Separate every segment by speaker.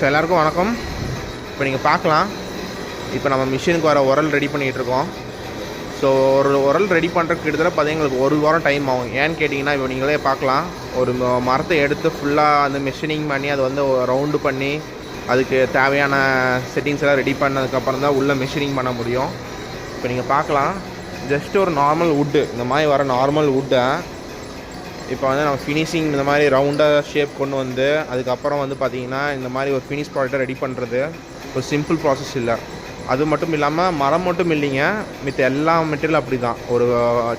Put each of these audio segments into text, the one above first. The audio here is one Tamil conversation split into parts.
Speaker 1: ஸோ எல்லாருக்கும் வணக்கம். இப்போ நீங்கள் பார்க்கலாம். இப்போ நம்ம மிஷினுக்கு வர உரல் ரெடி பண்ணிகிட்டு இருக்கோம். ஸோ ஒரு உரல் ரெடி பண்ணுறதுக்கு கிட்டத்தட்ட பார்த்தீங்கன்னா எங்களுக்கு ஒரு வாரம் டைம் ஆகும். ஏன்னு கேட்டிங்கன்னா இப்போ நீங்களே பார்க்கலாம். ஒரு மரத்தை எடுத்து ஃபுல்லாக அந்த மிஷினிங் பண்ணி அதை வந்து ரவுண்டு பண்ணி அதுக்கு தேவையான செட்டிங்ஸ் எல்லாம் ரெடி பண்ணதுக்கப்புறம் தான் உள்ளே மிஷினிங் பண்ண முடியும். இப்போ நீங்கள் பார்க்கலாம். ஜஸ்ட் ஒரு நார்மல் வுட்டு இந்த மாதிரி வர நார்மல் வுட்டை இப்போ வந்து நம்ம ஃபினிஷிங் இந்த மாதிரி ரவுண்டாக ஷேப் கொண்டு வந்து அதுக்கப்புறம் வந்து பார்த்திங்கன்னா இந்த மாதிரி ஒரு ஃபினிஷ் ப்ராடக்ட்டை ரெடி பண்ணுறது ஒரு சிம்பிள் ப்ராசஸ் இல்லை. அது மட்டும் இல்லாமல் மரம் மட்டும் இல்லைங்க. மித்த எல்லா மெட்டீரியல் அப்படி தான் ஒரு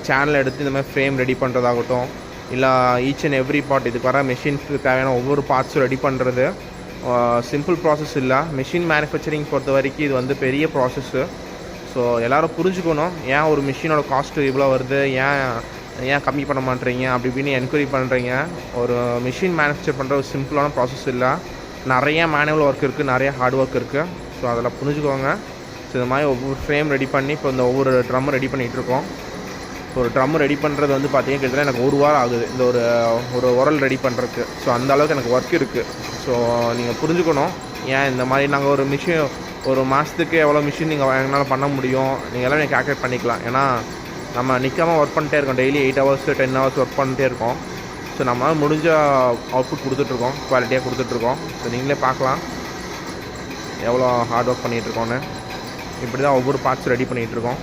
Speaker 1: சேனல் எடுத்து இந்த மாதிரி ஃப்ரேம் ரெடி பண்ணுறதாகட்டும் இல்லை ஈச் அண்ட் எவ்ரி பார்ட் இதுக்கு வர மெஷின்ஸ்க்கு தேவையான ஒவ்வொரு பார்ட்ஸும் ரெடி பண்ணுறது சிம்பிள் ப்ராசஸ் இல்லை. மிஷின் மேனுஃபேக்சரிங் பொறுத்த வரைக்கும் இது வந்து பெரிய ப்ராசஸ்ஸு ஸோ எல்லோரும் புரிஞ்சுக்கணும் ஏன் ஒரு மிஷினோட காஸ்ட்டு இவ்வளோ வருது? ஏன் ஏன் கம்மி பண்ண மாட்டேறீங்க அப்படி இப்படின்னு என்கொயரி பண்ணுறீங்க ஒரு மிஷின் மேனுஃபேக்சர் பண்ணுற ஒரு சிம்பிளான ப்ராசஸ் இல்லை. நிறைய மேனுவல் ஒர்க் இருக்குது நிறைய ஹார்ட் ஒர்க் இருக்குது ஸோ அதில் புரிஞ்சுக்கோங்க. ஸோ இந்த மாதிரி ஒவ்வொரு ஃப்ரேம் ரெடி பண்ணி இப்போ இந்த ஒவ்வொரு ட்ரம்மு ரெடி பண்ணிகிட்ருக்கோம் ஸோ ஒரு ட்ரம் ரெடி பண்ணுறது வந்து பார்த்தீங்கன்னா கிட்டத்தட்ட எனக்கு ஒரு வாரம் ஆகுது. இந்த ஒரு ஒரு உரல் ரெடி பண்ணுறதுக்கு ஸோ அந்த அளவுக்கு எனக்கு ஒர்க் இருக்குது ஸோ நீங்கள் புரிஞ்சுக்கணும். ஏன் இந்த மாதிரி நாங்கள் ஒரு மிஷின் ஒரு மாதத்துக்கு எவ்வளோ மிஷின் நீங்கள் எங்களால் பண்ண முடியும்? நீங்கள் எல்லாம் நீங்கள் கால்குலேட் பண்ணிக்கலாம். ஏன்னா நம்ம நிற்காம ஒர்க் பண்ணிட்டே இருக்கோம். Daily eight hours ten hours work பண்ணிட்டே இருக்கோம். ஸோ நம்மளால் முடிஞ்ச அவுட்புட் கொடுத்துட்ருக்கோம். குவாலிட்டியாக கொடுத்துட்ருக்கோம். ஸோ நீங்களே பார்க்கலாம். எவ்வளோ ஹார்ட் ஒர்க் பண்ணிகிட்ருக்கோன்னு இப்படி தான் ஒவ்வொரு பார்ட்ஸ் ரெடி பண்ணிகிட்ருக்கோம்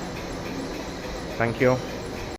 Speaker 1: தேங்க்யூ